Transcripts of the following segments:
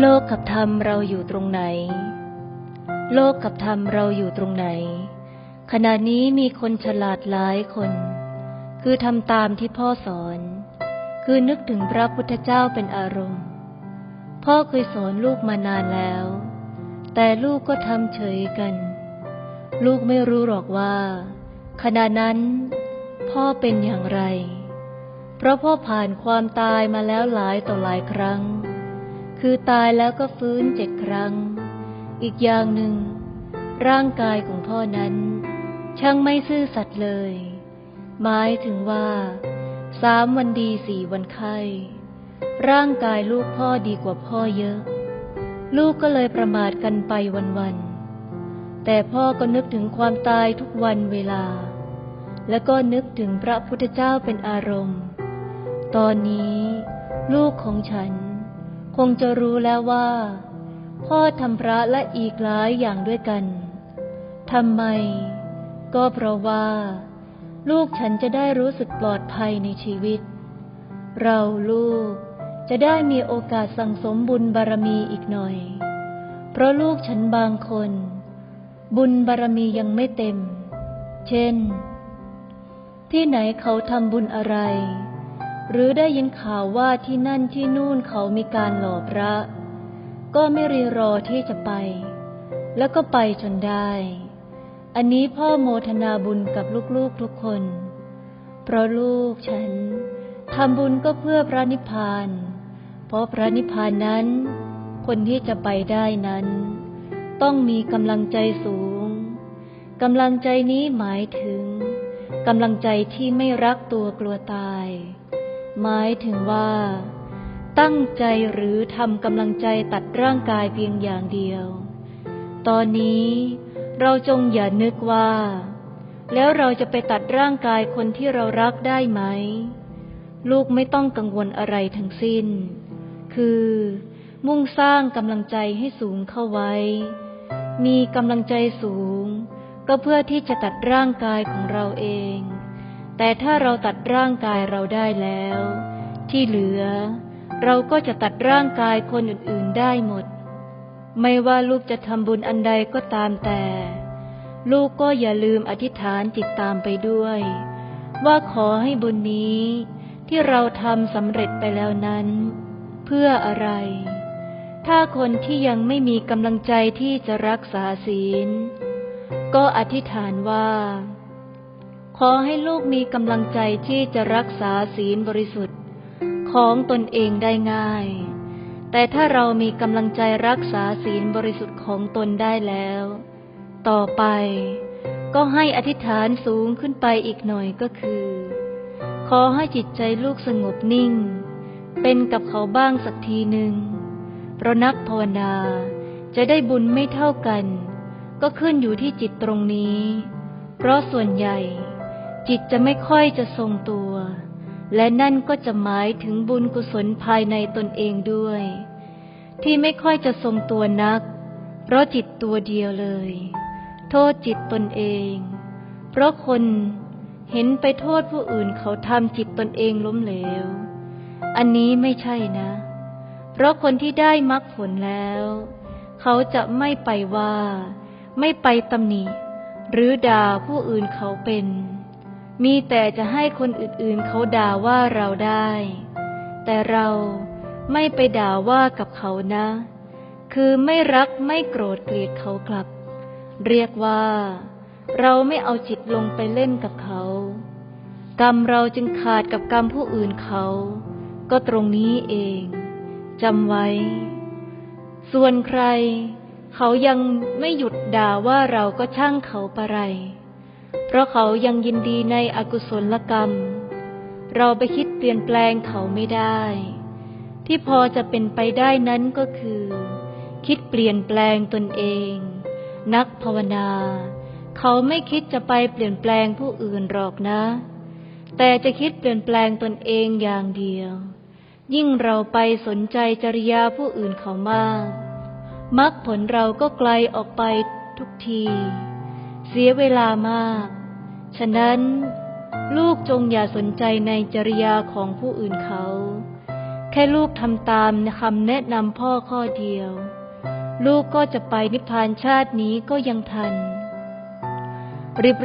โลกกับธรรมเราอยู่ตรงไหน โลกกับธรรมเราอยู่ตรงไหน ขณะนี้มีคนฉลาดหลายคน คือทำตามที่พ่อสอน คือนึกถึงพระพุทธเจ้าเป็นอารมณ์ พ่อเคยสอนลูกมานานแล้ว แต่ลูกก็ทำเฉยกัน ลูกไม่รู้หรอกว่า ขณะนั้นพ่อเป็นอย่างไร เพราะพ่อผ่านความตายมาแล้วหลายต่อหลายครั้ง คือตายแล้วก็ฟื้นเจ็ดครั้ง อีกอย่างหนึ่ง ร่างกายของพ่อนั้น ช่างไม่ซื่อสัตย์เลย หมายถึงว่าสามวันดีสี่วันไข้ร่างกายลูกพ่อดีกว่าพ่อเยอะ ลูกก็เลยประมาทกันไปวันๆแต่พ่อก็นึกถึงความตายทุกวันเวลา แล้วก็นึกถึงพระพุทธเจ้าเป็นอารมณ์ ตอนนี้ ลูกของฉัน คงจะรู้แล้วว่า พ่อทำพระและอีกหลายอย่างด้วยกันทำไม ก็เพราะว่า ลูกฉันจะได้รู้สึกปลอดภัยในชีวิต เราลูกจะได้มีโอกาสสั่งสมบุญบารมีอีกหน่อย เพราะลูกฉันบางคน บุญบารมียังไม่เต็ม เช่น ที่ไหนเขาทำบุญอะไร หรือได้ยินข่าวว่าที่นั่นที่นู่นเขามีการหล่อพระ ก็ไม่รีรอที่จะไป แล้วก็ไปจนได้ อันนี้พ่อโมทนาบุญกับลูกๆทุกคน เพราะลูกฉันทำบุญก็เพื่อพระนิพพาน เพราะพระนิพพานนั้น คนที่จะไปได้นั้น ต้องมีกำลังใจสูงกำลังใจนี้หมายถึงกำลังใจที่ไม่รักตัวกลัวตาย หมายถึงว่า ตั้งใจหรือทำกำลังใจตัดร่างกายเพียงอย่างเดียว ตอนนี้เราจงอย่านึกว่า แล้วเราจะไปตัดร่างกายคนที่เรารักได้ไหม ลูกไม่ต้องกังวลอะไรทั้งสิ้น คือ มุ่งสร้างกำลังใจให้สูงเข้าไว้ มีกำลังใจสูง ก็เพื่อที่จะตัดร่างกายของเราเอง แต่ถ้าเราตัดร่างกายเราได้แล้ว ที่เหลือ เราก็จะตัดร่างกายคนอื่นๆได้หมด ไม่ว่าลูกจะทำบุญอันใดก็ตามแต่ ลูกก็อย่าลืมอธิษฐานจิตตามไปด้วย ว่าขอให้บุญนี้ที่เราทำสำเร็จไปแล้วนั้น เพื่ออะไร ถ้าคนที่ยังไม่มีกำลังใจที่จะรักษาศีล ก็อธิษฐานว่า ขอให้ลูกมีกำลังใจที่จะรักษาศีลบริสุทธิ์ ของตนเองได้ง่าย แต่ถ้าเรามีกำลังใจรักษาศีลบริสุทธิ์ของตนได้แล้ว ต่อไป ก็ให้อธิษฐานสูงขึ้นไปอีกหน่อยก็คือ ขอให้จิตใจลูกสงบนิ่ง เป็นกับเขาบ้างสักทีหนึ่งเพราะนักภาวนาจะได้บุญไม่เท่ากัน ก็ขึ้นอยู่ที่จิตตรงนี้ เพราะส่วนใหญ่ จิตจะไม่ค่อยจะทรงตัว และนั่นก็จะหมายถึงบุญกุศลภายในตนเองด้วย ที่ไม่ค่อยจะทรงตัวนัก เพราะจิตตัวเดียวเลย โทษจิตตนเอง เพราะคนเห็นไปโทษผู้อื่นเขาทำจิตตนเองล้มเหลว อันนี้ไม่ใช่นะ เพราะคนที่ได้มรรคผลแล้ว เขาจะไม่ไปว่า ไม่ไปตำหนิหรือด่าผู้อื่นเขาเป็น มีแต่จะให้คนอื่นๆเขาด่าว่าเราได้ แต่เราไม่ไปด่าว่ากับเขานะ คือไม่รักไม่โกรธเกลียดเขากลับ เรียกว่า เราไม่เอาจิตลงไปเล่นกับเขา กรรมเราจึงขาดกับกรรมผู้อื่นเขา ก็ตรงนี้เองจำไว้ ส่วนใคร เขายังไม่หยุดด่าว่าเราก็ช่างเขาปะไร เพราะเขายังยินดีในอกุศลกรรม เราไปคิดเปลี่ยนแปลงเขาไม่ได้ ที่พอจะเป็นไปได้นั้นก็คือ คิดเปลี่ยนแปลงตนเอง นักภาวนา เขาไม่คิดจะไปเปลี่ยนแปลงผู้อื่นหรอกนะ แต่จะคิดเปลี่ยนแปลงตนเองอย่างเดียว ยิ่งเราไปสนใจจริยาผู้อื่นเขามากมรรคผลเราก็ไกลออกไปทุกที เสียเวลามาก ฉะนั้น ลูกจงอย่าสนใจในจริยาของผู้อื่นเขา แค่ลูกทำตามคำแนะนำพ่อข้อเดียว ลูกก็จะไปนิพพานชาตินี้ก็ยังทัน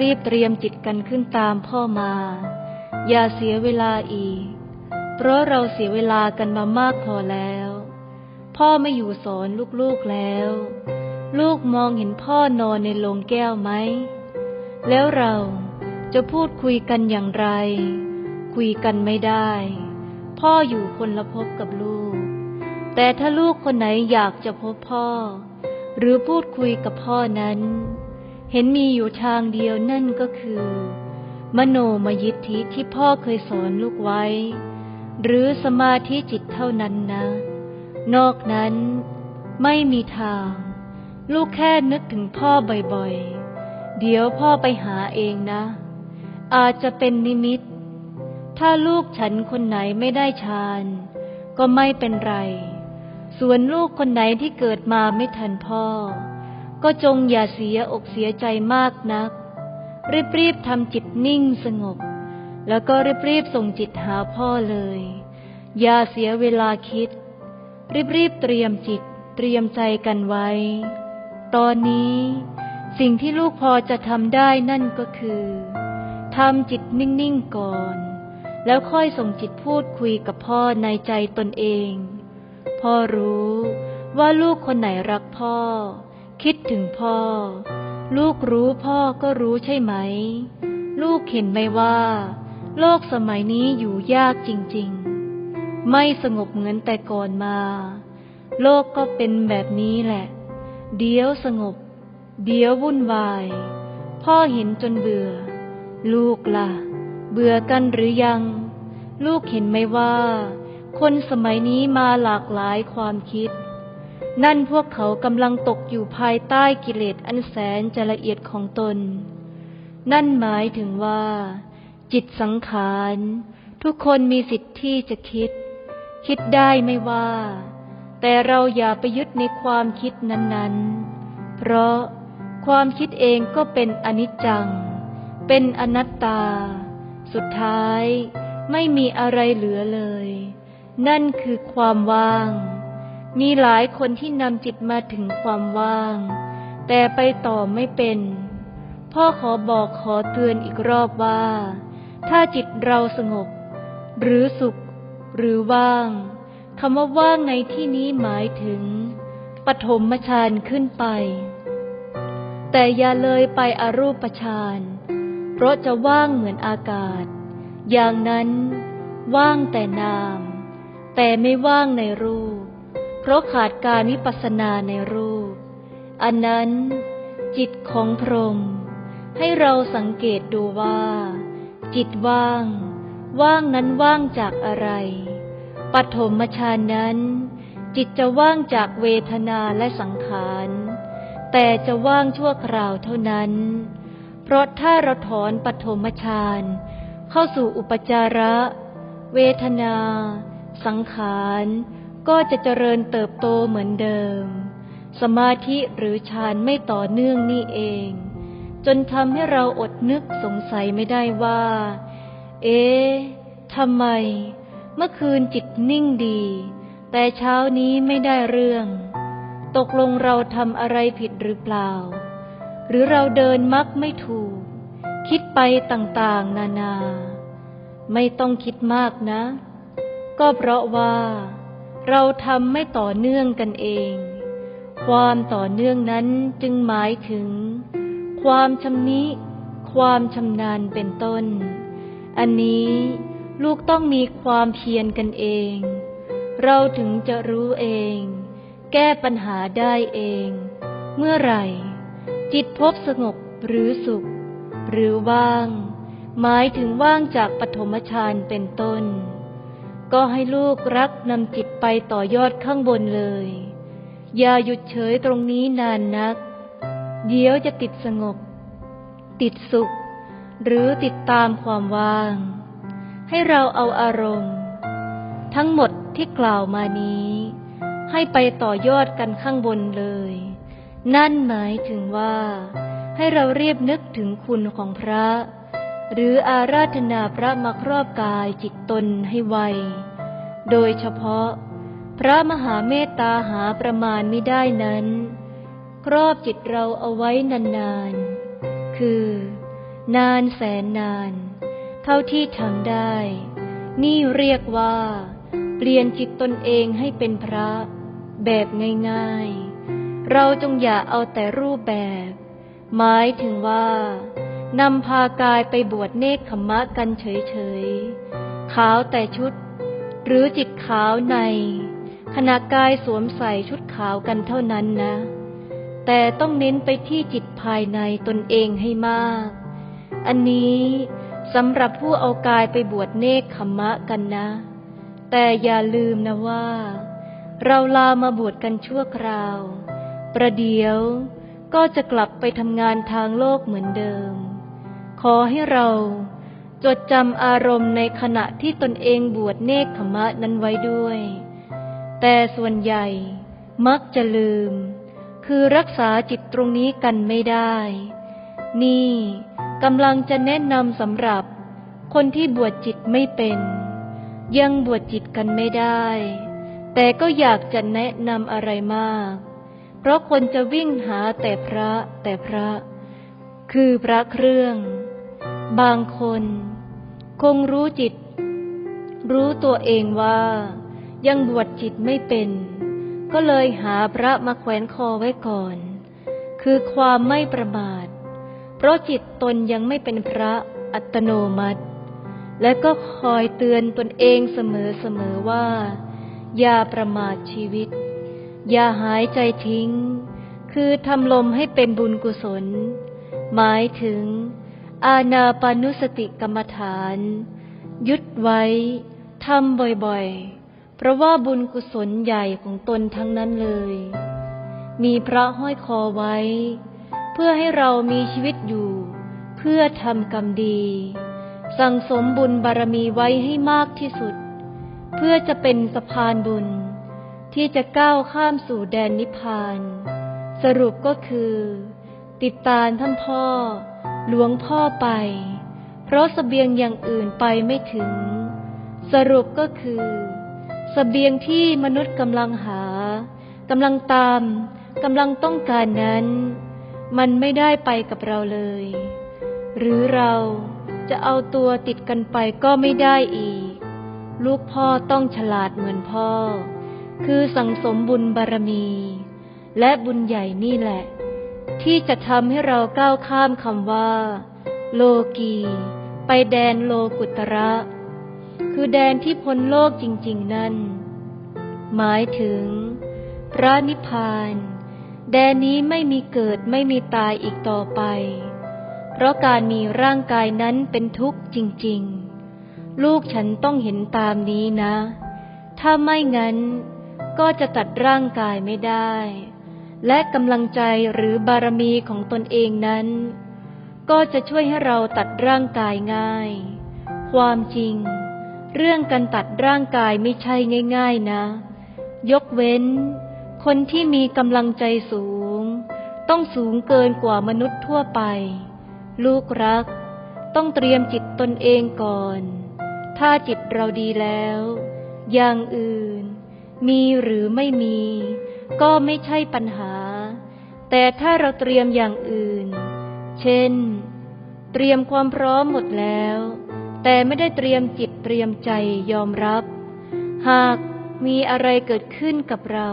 รีบๆเตรียมจิตกันขึ้นตามพ่อมา อย่าเสียเวลาอีก เพราะเราเสียเวลากันมามากพอแล้ว พ่อไม่อยู่สอนลูกๆแล้ว ลูกมองเห็นพ่อนอนในโลงแก้วไหม แล้วเราจะพูดคุยกันอย่างไร คุยกันไม่ได้ พ่ออยู่คนละภพกับลูก แต่ถ้าลูกคนไหนอยากจะพบพ่อ หรือพูดคุยกับพ่อนั้น เห็นมีอยู่ทางเดียวนั่นก็คือ มโนมยิทธิที่พ่อเคยสอนลูกไว้ หรือสมาธิจิตเท่านั้นนะ นอกนั้นไม่มีทาง ลูกแค่นึกถึงพ่อบ่อยๆ เดี๋ยวพ่อไปหาเองนะ อาจจะเป็นนิมิต ถ้าลูกฉันคนไหนไม่ได้ฌาน ก็ไม่เป็นไร ส่วนลูกคนไหนที่เกิดมาไม่ทันพ่อ ก็จงอย่าเสียอกเสียใจมากนัก รีบๆทำจิตนิ่งสงบ แล้วก็รีบๆส่งจิตหาพ่อเลย อย่าเสียเวลาคิด รีบๆเตรียมจิตเตรียมใจกันไว้ ตอนนี้ สิ่งที่ลูกพอจะทำได้นั่นก็คือทำจิตนิ่งๆก่อน แล้วค่อยส่งจิตพูดคุยกับพ่อในใจตนเอง พ่อรู้ว่าลูกคนไหนรักพ่อ คิดถึงพ่อ ลูกรู้พ่อก็รู้ใช่ไหม ลูกเห็นไหมว่า โลกสมัยนี้อยู่ยากจริงๆ ไม่สงบเหมือนแต่ก่อนมา โลกก็เป็นแบบนี้แหละ เดี๋ยวสงบ เดี๋ยววุ่นวาย พ่อเห็นจนเบื่อ ลูกล่ะ เบื่อกันหรือยัง ลูกเห็นไหมว่า คนสมัยนี้มาหลากหลายความคิด นั่นพวกเขากำลังตกอยู่ภายใต้กิเลสอันแสนจะละเอียดของตน นั่นหมายถึงว่า จิตสังขาร ทุกคนมีสิทธิ์ที่จะคิด คิดได้ไม่ว่า แต่เราอย่าไปยึดในความคิดนั้นๆ เพราะความคิดเองก็เป็นอนิจจัง เป็นอนัตตา สุดท้ายไม่มีอะไรเหลือเลย นั่นคือความว่าง มีหลายคนที่นำจิตมาถึงความว่าง แต่ไปต่อไม่เป็น พ่อขอบอกขอเตือนอีกรอบว่า ถ้าจิตเราสงบ หรือสุข หรือว่าง คำว่าว่างในที่นี้หมายถึง ปฐมฌานขึ้นไป แต่อย่าเลยไปอรูปฌานเพราะจะว่างเหมือนอากาศ อย่างนั้นว่างแต่นาม แต่ไม่ว่างในรูป เพราะขาดการวิปัสสนาในรูป อันนั้นจิตของพรหมให้เราสังเกตดูว่า จิตว่าง ว่างนั้นว่างจากอะไร ปฐมฌานนั้น จิตจะว่างจากเวทนาและสังขาร แต่จะว่างชั่วคราวเท่านั้น เพราะถ้าเราถอนปฐมฌานเข้าสู่อุปจาระ เวทนา สังขาร ก็จะเจริญเติบโตเหมือนเดิม สมาธิหรือฌานไม่ต่อเนื่องนี่เอง จนทำให้เราอดนึกสงสัยไม่ได้ว่า เอ๊ะทำไม เมื่อคืนจิตนิ่งดี แต่เช้านี้ไม่ได้เรื่อง ตกลงเราทำอะไรผิดหรือเปล่า หรือเราเดินมักไม่ถูก คิดไปต่างๆ นานา ไม่ต้องคิดมากนะ ก็เพราะว่า เราทำไม่ต่อเนื่องกันเอง ความต่อเนื่องนั้นจึงหมายถึง ความชำนิ ความชำนาญเป็นต้น อันนี้ ลูกต้องมีความเพียรกันเอง เราถึงจะรู้เอง แก้ปัญหาได้เอง เมื่อไหร่ จิตพบสงบหรือสุข หรือว่าง หมายถึงว่างจากปฐมฌานเป็นต้น ก็ให้ลูกรักนำจิตไปต่อยอดข้างบนเลย อย่าหยุดเฉยตรงนี้นานนัก เดี๋ยวจะติดสงบ ติดสุข หรือติดตามความว่าง ให้เราเอาอารมณ์ ทั้งหมดที่กล่าวมานี้ ให้ไปต่อยอดกันข้างบนเลย นั่นหมายถึงว่า ให้เราเรียบนึกถึงคุณของพระ หรืออาราธนาพระมาครอบกายจิตตนให้ไว โดยเฉพาะ พระมหาเมตตาหาประมาณไม่ได้นั้น ครอบจิตเราเอาไว้นานๆ คือนานแสนนาน เท่าที่ทำได้ นี่เรียกว่า เปลี่ยนจิตตนเองให้เป็นพระ แบบง่ายๆ เราจงอย่าเอาแต่รูปแบบ หมายถึงว่านำพากายไปบวชเนคขมมะกันเฉยๆ ขาวแต่ชุด หรือจิตขาวใน ขณะกายสวมใส่ชุดขาวกันเท่านั้นนะ แต่ต้องเน้นไปที่จิตภายในตนเองให้มาก อันนี้ สำหรับผู้เอากายไปบวชเนคขมะกันนะ แต่อย่าลืมนะว่า เราลามาบวชกันชั่วคราว ประเดี๋ยวก็จะกลับไปทำงานทางโลกเหมือนเดิม ขอให้เราจดจำอารมณ์ในขณะที่ตนเองบวชเนคขมะนั้นไว้ด้วย แต่ส่วนใหญ่มักจะลืม คือรักษาจิตตรงนี้กันไม่ได้ นี่ กำลังจะแนะนำสำหรับคนที่บวชจิตไม่เป็น ยังบวชจิตกันไม่ได้ แต่ก็อยากจะแนะนำอะไรมาก เพราะคนจะวิ่งหาแต่พระแต่พระ คือพระเครื่อง บางคน คงรู้จิต รู้ตัวเองว่า ยังบวชจิตไม่เป็น ก็เลยหาพระมาแขวนคอไว้ก่อน คือความไม่ประมาท เพราะจิตตนยังไม่เป็นพระอัตโนมัติ และก็คอยเตือนตนเองเสมอๆว่า อย่าประมาทชีวิต อย่าหายใจทิ้ง คือทำลมให้เป็นบุญกุศล หมายถึง อาณาปานุสติกรรมฐาน ยึดไว้ทำบ่อยๆ เพราะว่าบุญกุศลใหญ่ของตนทั้งนั้นเลย มีพระห้อยคอไว้ เพื่อให้เรามีชีวิตอยู่ เพื่อทำกรรมดี สั่งสมบุญบารมีไว้ให้มากที่สุด เพื่อจะเป็นสะพานบุญ ที่จะก้าวข้ามสู่แดนนิพพาน สรุปก็คือ ติดตามท่านพ่อ หลวงพ่อไป เพราะสเสบียงอย่างอื่นไปไม่ถึง สรุปก็คือสเสบียงที่มนุษย์กำลังหากำลังตามกำลังต้องการนั้น มันไม่ได้ไปกับเราเลย หรือเราจะเอาตัวติดกันไปก็ไม่ได้อีก ลูกพ่อต้องฉลาดเหมือนพ่อ คือสังสมบุญบารมี และบุญใหญ่นี่แหละ ที่จะทำให้เราก้าวข้ามคำว่า โลกี ไปแดนโลกุตระ คือแดนที่พ้นโลกจริง ๆ นั่น หมายถึง พระนิพพาน แดนนี้ไม่มีเกิดไม่มีตายอีกต่อไป เพราะการมีร่างกายนั้นเป็นทุกข์จริงๆ ลูกฉันต้องเห็นตามนี้นะ ถ้าไม่งั้นก็จะตัดร่างกายไม่ได้ และกำลังใจหรือบารมีของตนเองนั้น ก็จะช่วยให้เราตัดร่างกายง่าย ความจริง เรื่องการตัดร่างกายไม่ใช่ง่าย ๆนะ ยกเว้น คนที่มีกำลังใจสูง ต้องสูงเกินกว่ามนุษย์ทั่วไป ลูกรัก ต้องเตรียมจิตตนเองก่อน ถ้าจิตเราดีแล้ว อย่างอื่น มีหรือไม่มี ก็ไม่ใช่ปัญหา แต่ถ้าเราเตรียมอย่างอื่น เช่น เตรียมความพร้อมหมดแล้ว แต่ไม่ได้เตรียมจิตเตรียมใจยอมรับ หากมีอะไรเกิดขึ้นกับเรา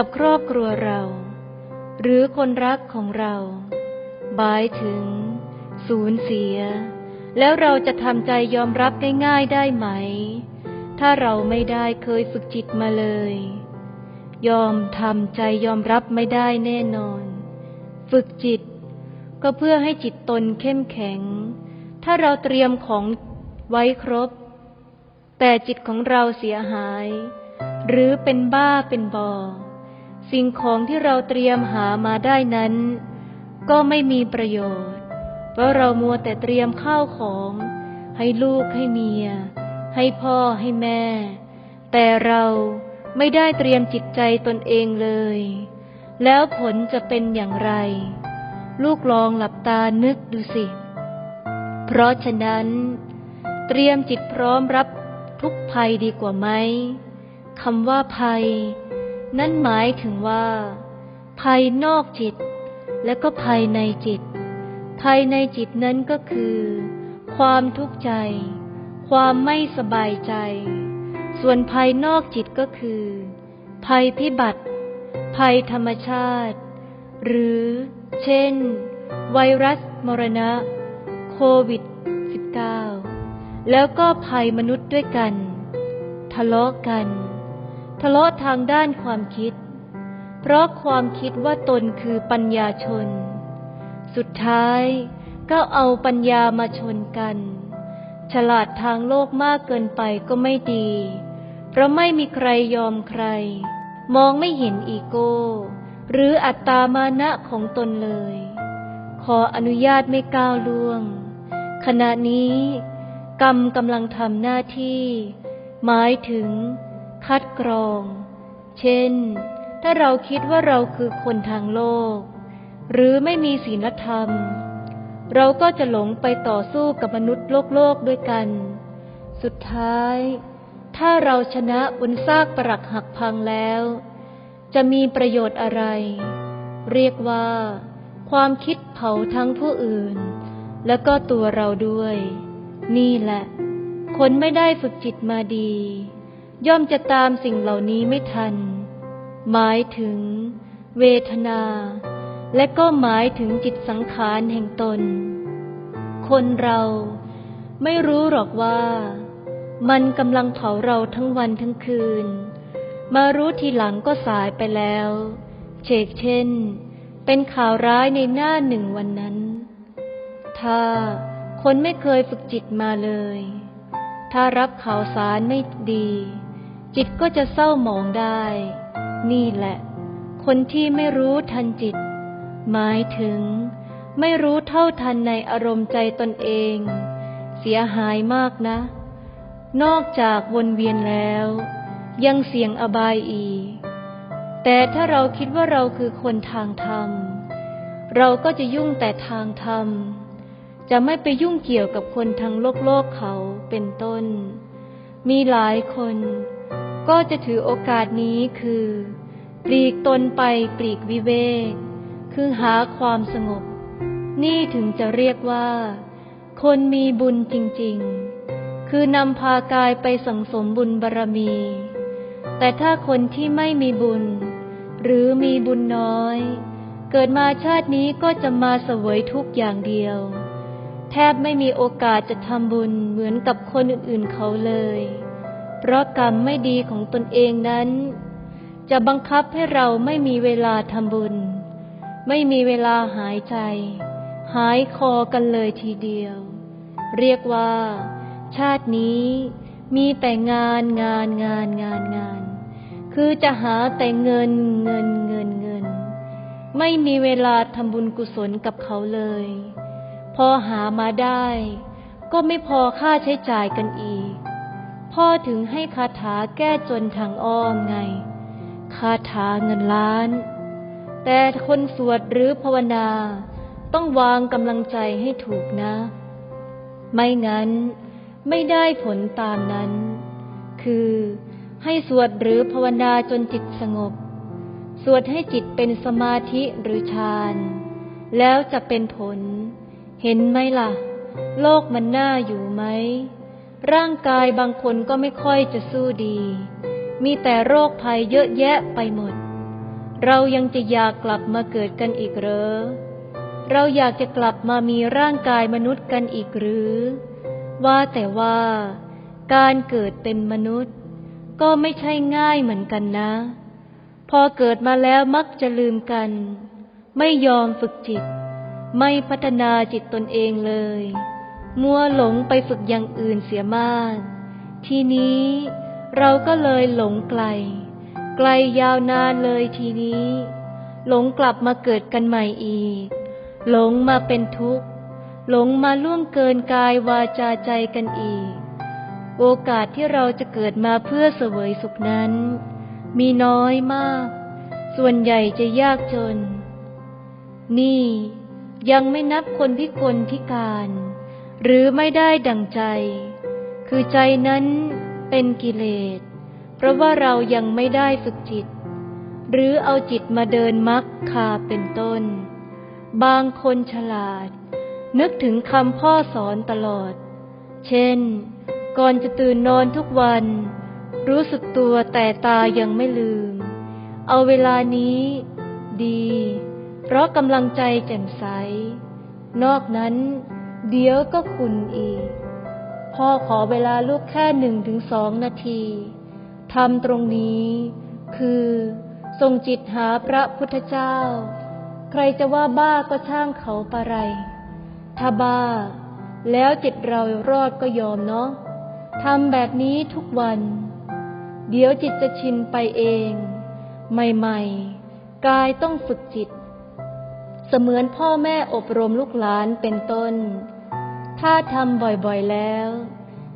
กับครอบครัวเรา หรือคนรักของเราหมายถึง สูญเสีย แล้วเราจะทำใจยอมรับง่ายๆได้ไหม ถ้าเราไม่ได้เคยฝึกจิตมาเลย ยอมทำใจยอมรับไม่ได้แน่นอน ฝึกจิต ก็เพื่อให้จิตตนเข้มแข็ง ถ้าเราเตรียมของไว้ครบ แต่จิตของเราเสียหาย หรือเป็นบ้าเป็นบอ สิ่งของที่เราเตรียมหามาได้นั้น ก็ไม่มีประโยชน์ เพราะเรามัวแต่เตรียมข้าวของ ให้ลูกให้เมีย ให้พ่อให้แม่ แต่เราไม่ได้เตรียมจิตใจตนเองเลย แล้วผลจะเป็นอย่างไร ลูกลองหลับตานึกดูสิ เพราะฉะนั้น เตรียมจิตพร้อมรับทุกภัยดีกว่าไหมคำว่าภัย นั่นหมายถึงว่าภัยนอกจิต และก็ภัยในจิตภัยในจิตนั้นก็คือ ความทุกข์ใจ ความไม่สบายใจ ส่วนภัยนอกจิตก็คือ ภัยพิบัติ ภัยธรรมชาติ หรือ เช่น ไวรัสมรณะ โควิด -19 แล้วก็ภัยมนุษย์ด้วยกัน ทะเลาะกัน ทะเลาะทางด้านความคิด เพราะความคิดว่าตนคือปัญญาชน สุดท้ายก็เอาปัญญามาชนกัน ฉลาดทางโลกมากเกินไปก็ไม่ดี เพราะไม่มีใครยอมใคร มองไม่เห็นอีโก้ หรืออัตตามานะของตนเลย ขออนุญาตไม่ก้าวล่วง ขณะนี้ กรรมกำลังทำหน้าที่ หมายถึง คัดกรอง เช่น ถ้าเราคิดว่าเราคือคนทางโลก หรือไม่มีศีลธรรม เราก็จะหลงไปต่อสู้กับมนุษย์โลกโลกด้วยกัน สุดท้าย ถ้าเราชนะบนซากปรักหักพังแล้ว จะมีประโยชน์อะไร เรียกว่า ความคิดเผาทั้งผู้อื่น แล้วก็ตัวเราด้วย นี่แหละ คนไม่ได้ฝึกจิตมาดี ย่อมจะตามสิ่งเหล่านี้ไม่ทัน หมายถึง เวทนา และก็หมายถึงจิตสังขารแห่งตน คนเราไม่รู้หรอกว่า มันกำลังเผาเราทั้งวันทั้งคืน มารู้ทีหลังก็สายไปแล้วเชกเช่น เป็นข่าวร้ายในหน้าหนึ่งวันนั้น ถ้าคนไม่เคยฝึกจิตมาเลย ถ้ารับข่าวสารไม่ดี จิตก็จะเศร้าหมองได้ นี่แหละ คนที่ไม่รู้ทันจิต หมายถึง ไม่รู้เท่าทันในอารมณ์ใจตนเอง เสียหายมากนะ นอกจากวนเวียนแล้ว ยังเสี่ยงอบายอีก แต่ถ้าเราคิดว่าเราคือคนทางธรรม เราก็จะยุ่งแต่ทางธรรม จะไม่ไปยุ่งเกี่ยวกับคนทางโลกโลกเขาเป็นต้น มีหลายคน ก็จะถือโอกาสนี้คือปลีกตนไปปลีกวิเวก คือหาความสงบ นี่ถึงจะเรียกว่า คนมีบุญจริงๆ คือนำพากายไปสังสมบุญบารรมี แต่ถ้าคนที่ไม่มีบุญ หรือมีบุญน้อย เกิดมาชาตินี้ก็จะมาเสวยทุกอย่างเดียว แทบไม่มีโอกาสจะทำบุญเหมือนกับคนอื่นๆเขาเลย เพราะกรรมไม่ดีของตนเองนั้น จะบังคับให้เราไม่มีเวลาทำบุญ ไม่มีเวลาหายใจ หายคอกันเลยทีเดียว เรียกว่า ชาตินี้มีแต่งานงานงานงานงาน คือจะหาแต่เงินเงินเงินเงิน ไม่มีเวลาทำบุญกุศลกับเขาเลย พอหามาได้ ก็ไม่พอค่าใช้จ่ายกันอีก พ่อถึงให้คาถาแก้จนทางอ้อมไง คาถาเงินล้าน แต่คนสวดหรือภาวนา ต้องวางกำลังใจให้ถูกนะ ไม่งั้นไม่ได้ผลตามนั้น คือให้สวดหรือภาวนาจนจิตสงบ สวดให้จิตเป็นสมาธิหรือฌานแล้วจะเป็นผล เห็นไหมล่ะ โลกมันน่าอยู่ไหม ร่างกายบางคนก็ไม่ค่อยจะสู้ดี มีแต่โรคภัยเยอะแยะไปหมด เรายังจะอยากกลับมาเกิดกันอีกเหรอ เราอยากจะกลับมามีร่างกายมนุษย์กันอีกหรือ ว่าแต่ว่า การเกิดเป็นมนุษย์ ก็ไม่ใช่ง่ายเหมือนกันนะ พอเกิดมาแล้วมักจะลืมกัน ไม่ยอมฝึกจิต ไม่พัฒนาจิตตนเองเลย มัวหลงไปฝึกอย่างอื่นเสียมาก ทีนี้เราก็เลยหลงไกล ไกลยาวนานเลยทีนี้ หลงกลับมาเกิดกันใหม่อีก หลงมาเป็นทุกข์ หลงมาล่วงเกินกายวาจาใจกันอีก โอกาสที่เราจะเกิดมาเพื่อเสวยสุขนั้น มีน้อยมาก ส่วนใหญ่จะยากจน นี่ยังไม่นับคนพิกลพิการ หรือไม่ได้ดังใจ คือใจนั้นเป็นกิเลส เพราะว่าเรายังไม่ได้ฝึกจิต หรือเอาจิตมาเดินมรรคคาเป็นต้น บางคนฉลาด นึกถึงคำพ่อสอนตลอด เช่น ก่อนจะตื่นนอนทุกวัน รู้สึกตัวแต่ตายังไม่ลืม เอาเวลานี้ดี เพราะกำลังใจแจ่มใส นอกนั้น เดี๋ยวก็คุณอีก พ่อขอเวลาลูกแค่หนึ่งถึงสองนาทีทำตรงนี้คือส่งจิตหาพระพุทธเจ้า ใครจะว่าบ้าก็ช่างเขาปะไร ถ้าบ้า แล้วจิตเรารอดก็ยอมเนาะทำแบบนี้ทุกวัน เดี๋ยวจิตจะชินไปเอง ใหม่ๆ กายต้องฝึกจิต เสมือนพ่อแม่อบรมลูกหลานเป็นต้น ถ้าทำบ่อยๆแล้ว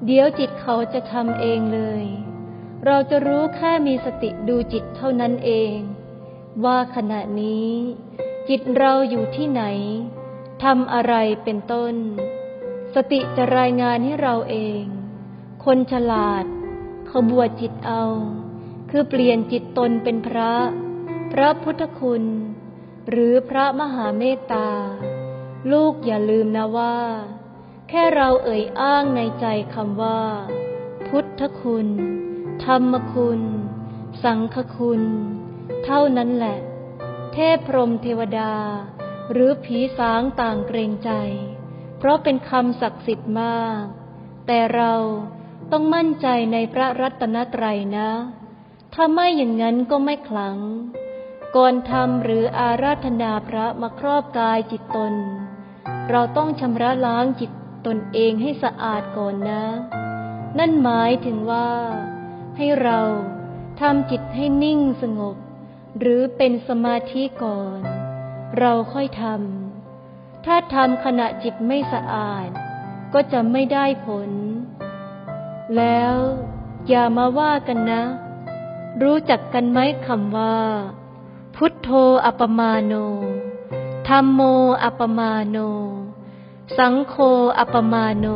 เดี๋ยวจิตเขาจะทำเองเลย เราจะรู้แค่มีสติดูจิตเท่านั้นเอง ว่าขณะนี้ จิตเราอยู่ที่ไหนทำอะไรเป็นต้น สติจะรายงานให้เราเอง คนฉลาด เขาบวชจิตเอา คือเปลี่ยนจิตตนเป็นพระ พระพุทธคุณ หรือพระมหาเมตตา ลูกอย่าลืมนะว่า แค่เราเอ่ยอ้างในใจคำว่า พุทธคุณ ธรรมคุณ สังฆคุณ เท่านั้นแหละ เทพพรมเทวดา หรือผีสางต่างเกรงใจ เพราะเป็นคำศักดิ์สิทธิ์มาก แต่เราต้องมั่นใจในพระรัตนตรัยนะ ถ้าไม่อย่างนั้นก็ไม่ขลังก่อนทำหรืออาราธนาพระมาครอบกายจิตตน เราต้องชำระล้างจิต ตนเองให้สะอาดก่อนนะ นั่นหมายถึงว่า ให้เราทำจิตให้นิ่งสงบ หรือเป็นสมาธิก่อน เราค่อยทำถ้าทำขณะจิตไม่สะอาด ก็จะไม่ได้ผล แล้วอย่ามาว่ากันนะ รู้จักกันไหมคำว่า พุทโธอัปปมาโนธรรมโมอัปปมาโน สังโคอัปปมาโน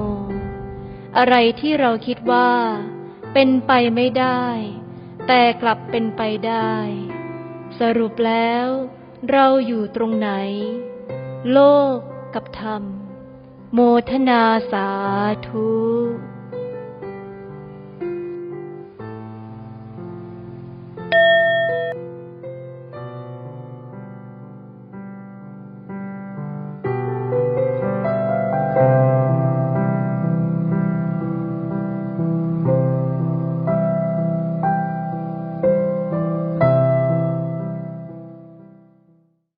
อะไรที่เราคิดว่า เป็นไปไม่ได้ แต่กลับเป็นไปได้ สรุปแล้ว เราอยู่ตรงไหน โลกกับธรรม โมทนาสาธุ